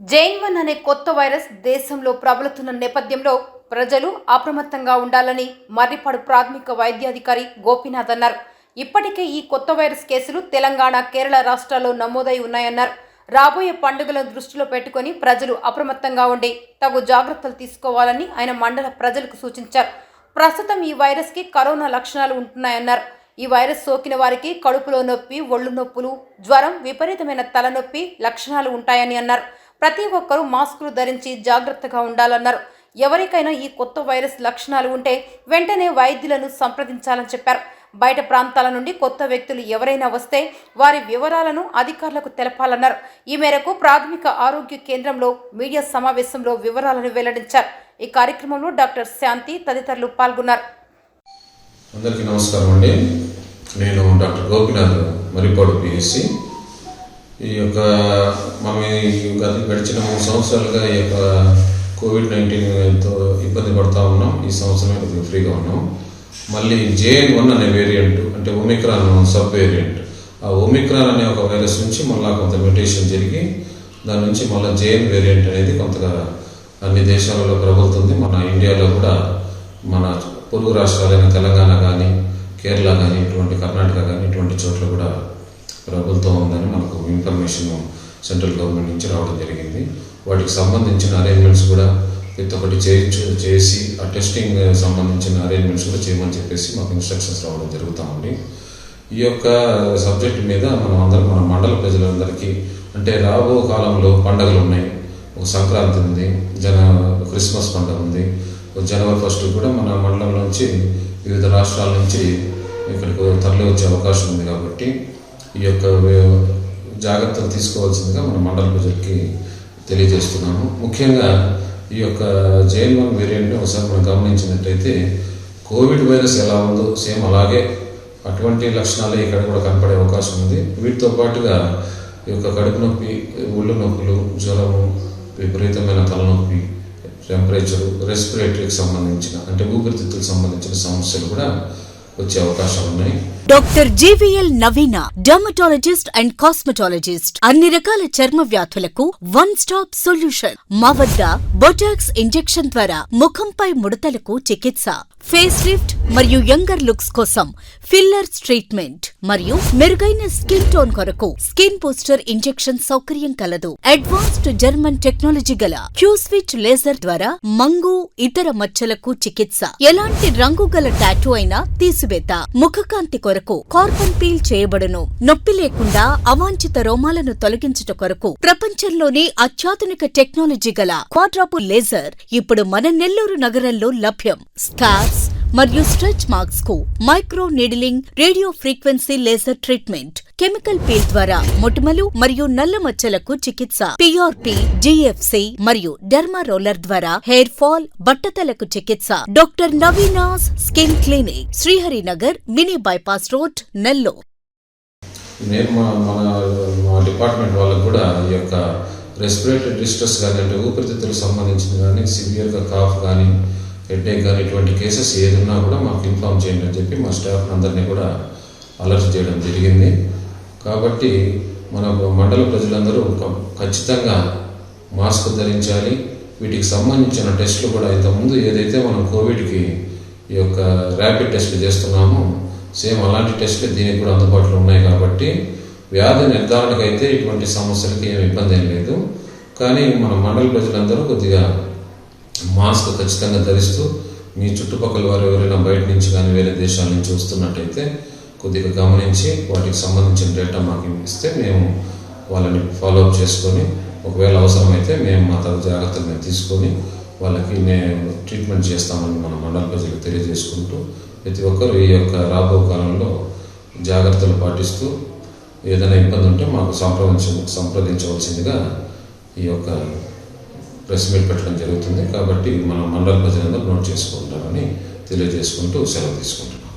Jain one అనే కొత్త virus దేశంలో ప్రబలుతున్న నేపథ్యంలో ప్రజలు అప్రమత్తంగా ఉండాలని మర్రిపాడు ప్రాథమిక వైద్యాధికారి గోపీనాథ్ అన్నారు. ఇప్పటికే ఈ కొత్త వైరస్ కేసులు తెలంగాణ కేరళ రాష్ట్రాల్లో నమోదై ఉన్నాయన్నారు. రాబోయే పండుగలను దృష్టిలో పెట్టుకొని ప్రజలు అప్రమత్తంగా ఉండి తగు జాగ్రత్తలు తీసుకోవాలని ఆయన మండల ప్రజలకు సూచించారు. ప్రస్తుతం ఈ వైరస్కి కరోనా లక్షణాలు ఉంటున్నాయన్నారు. ఈ వైరస్ సోకిన వారికి కడుపులో నొప్పి ఒళ్ళు నొప్పులు జ్వరం విపరీతమైన తలనొప్పి లక్షణాలు ఉంటాయని అన్నారు. ప్రతి ఒక్కరూ మాస్కులు ధరించి జాగ్రత్తగా ఉండాలన్నారు. ఎవరికైనా ఈ కొత్త వైరస్ లక్షణాలు ఉంటే వెంటనే వైద్యులను సంప్రదించాలని చెప్పారు. బయట ప్రాంతాల నుండి కొత్త వ్యక్తులు ఎవరైనా వస్తే వారి వివరాలను అధికారులకు తెలపాలన్నారు. ఈ మేరకు ప్రాథమిక ఆరోగ్య కేంద్రంలో మీడియా సమావేశంలో వివరాలను వెల్లడించారు. ఈ కార్యక్రమంలో డాక్టర్ శాంతి తదితరులు పాల్గొన్నారు. అందరికీ నమస్కారం అండి. నేను డాక్టర్ గోపినాథ్ మరిపాడు పిఎస్సి. ఈ యొక్క మనం గత గడిచిన మూడు సంవత్సరాలుగా ఈ యొక్క కోవిడ్ నైన్టీన్తో ఇబ్బంది పడతా ఉన్నాం. ఈ సంవత్సరం కొద్దిగా ఫ్రీగా ఉన్నాం. మళ్ళీ జేఎన్ వన్ అనే వేరియంట్ అంటే ఒమిక్రాన్ సబ్ వేరియంట్ ఆ ఒమిక్రాన్ అనే ఒక వైరస్ నుంచి మళ్ళీ కొంత మ్యూటేషన్ జరిగి దాని నుంచి మళ్ళీ జేఎన్ వేరియంట్ అనేది కొంతగా అన్ని దేశాలలో ప్రబలుతుంది. మన ఇండియాలో కూడా మన పొరుగు రాష్ట్రాలైన తెలంగాణ కానీ కేరళ కానీ ఇటువంటి కర్ణాటక కానీ ఇటువంటి చోట్ల కూడా ప్రభుత్వం ఉందని మనకు ఇన్ఫర్మేషన్ సెంట్రల్ గవర్నమెంట్ నుంచి రావడం జరిగింది. వాటికి సంబంధించిన అరేంజ్మెంట్స్ కూడా ప్రతి ఒక్కటి చేయించు చేసి ఆ టెస్టింగ్ సంబంధించిన అరేంజ్మెంట్స్ కూడా చేయమని చెప్పేసి మాకు ఇన్స్ట్రక్షన్స్ రావడం జరుగుతూ ఉంది. ఈ యొక్క సబ్జెక్ట్ మీద మనం అందరం మన మండల ప్రజలందరికీ అంటే రాబో కాలంలో పండగలు ఉన్నాయి. ఒక సంక్రాంతి ఉంది జన క్రిస్మస్ పండుగ ఉంది. జనవరి ఫస్ట్ కూడా మన మండలం నుంచి వివిధ రాష్ట్రాల నుంచి ఇక్కడికి తరలి వచ్చే అవకాశం ఉంది కాబట్టి ఈ యొక్క జాగ్రత్తలు తీసుకోవాల్సిందిగా మన మండల ప్రజలకి తెలియజేస్తున్నాము. ముఖ్యంగా ఈ యొక్క జైన్ వన్ వేరియంట్ని ఒకసారి మనం గమనించినట్టయితే కోవిడ్ వైరస్ ఎలా ఉందో సేమ్ అలాగే అటువంటి లక్షణాలే ఇక్కడ కూడా కనపడే అవకాశం ఉంది. వీటితో పాటుగా ఈ యొక్క కడుపు నొప్పి ఒళ్ళు నొప్పులు జ్వరము విపరీతమైన తలనొప్పి టెంపరేచర్ రెస్పిరేటరీకి సంబంధించిన అంటే ఊపిరితిత్తులకు సంబంధించిన సమస్యలు కూడా వచ్చే అవకాశం ఉన్నాయి doctor GVL Naveena dermatologist and cosmetologist అన్ని రకాల చర్మ వ్యాధులకు వన్ స్టాప్ సొల్యూషన్ మా వద్ద బొటాక్స్ ఇంజెక్షన్ ద్వారా ముఖంపై ముడతలకు చికిత్స. ఫేస్ లిఫ్ట్ మరియు యంగర్ లుక్స్ కోసం ఫిల్లర్స్ ట్రీట్మెంట్ మరియు మెరుగైన స్కిన్ టోన్ కొరకు స్కిన్ బూస్టర్ ఇంజెక్షన్ సౌకర్యం కలదు. అడ్వాన్స్డ్ జర్మన్ టెక్నాలజీ గల క్యూస్విచ్ లేజర్ ద్వారా మంగు ఇతర మచ్చలకు చికిత్స. ఎలాంటి రంగు గల టాటూ అయినా తీసివేత. ముఖకాంతి కొరకు కార్బన్ పీల్ చేయబడును. నొప్పి లేకుండా అవాంఛిత రోమాలను తొలగించుట కొరకు ప్రపంచంలోనే అత్యాధునిక టెక్నాలజీ గల క్వాడ్రాపు లేజర్ ఇప్పుడు మన నెల్లూరు నగరంలో లభ్యం. స్కార్స్ మరియు stretch మార్క్స్కు micro needling radio frequency laser treatment chemical peel ద్వారా మొటిమలు మరియు నల్ల మచ్చలకు చికిత్స పిఆర్పి జిఎఫ్సి మరియు డెర్మా రోలర్ ద్వారా హెయిర్ ఫాల్ బట్టతలకు చికిత్స. Doctor Naveena's skin clinic Sriharinagar mini bypass road Nellore. నేను మా మన మా డిపార్ట్మెంట్ వాళ్ళకు కూడా ఈ యొక్క రెస్పిరేటరీ డిస్ట్రెస్ కానీ అంటే ఊపిరితిత్తులకు సంబంధించిన కానీ సివియర్గా కాఫ్ కానీ హెడ్ఏక్ కానీ ఇటువంటి కేసెస్ ఏదున్నా కూడా మాకు ఇన్ఫామ్ చేయండి అని చెప్పి మా స్టాఫ్ అందరినీ కూడా అలర్ట్ చేయడం జరిగింది. కాబట్టి మన మండల ప్రజలందరూ ఖచ్చితంగా మాస్క్ ధరించాలి. వీటికి సంబంధించిన టెస్టులు కూడా ఇంతకుముందు ఏదైతే మనం కోవిడ్కి ఈ యొక్క ర్యాపిడ్ టెస్ట్లు చేస్తున్నామో సేమ్ అలాంటి టెస్టులు దీనికి కూడా అందుబాటులో ఉన్నాయి కాబట్టి వ్యాధి నిర్ధారణకు అయితే ఇటువంటి సమస్యలకి ఏమి ఇబ్బంది ఏం లేదు. కానీ మన మండల ప్రజలందరూ కొద్దిగా మాస్క్ ఖచ్చితంగా ధరిస్తూ మీ చుట్టుపక్కల వారు ఎవరైనా బయట నుంచి కానీ వేరే దేశాల నుంచి వస్తున్నట్టయితే కొద్దిగా గమనించి వాటికి సంబంధించిన డేటా మాకు ఇస్తే మేము వాళ్ళని ఫాలో అప్ చేసుకొని ఒకవేళ అవసరమైతే మేము మా తగు జాగ్రత్తలు మేము తీసుకొని వాళ్ళకి మేము ట్రీట్మెంట్ చేస్తామని మన మండల ప్రజలకు తెలియజేసుకుంటూ ప్రతి ఒక్కరు ఈ యొక్క రాబో కాలంలో జాగ్రత్తలు పాటిస్తూ ఏదైనా ఇబ్బంది ఉంటే మాకు సంప్రదించ సంప్రదించవలసిందిగా ఈ యొక్క ప్రెస్ మీట్ పెట్టడం జరుగుతుంది. కాబట్టి మన మండల ప్రజలందరూ నోట్ చేసుకుంటారని తెలియజేసుకుంటూ సెలవు తీసుకుంటున్నాం.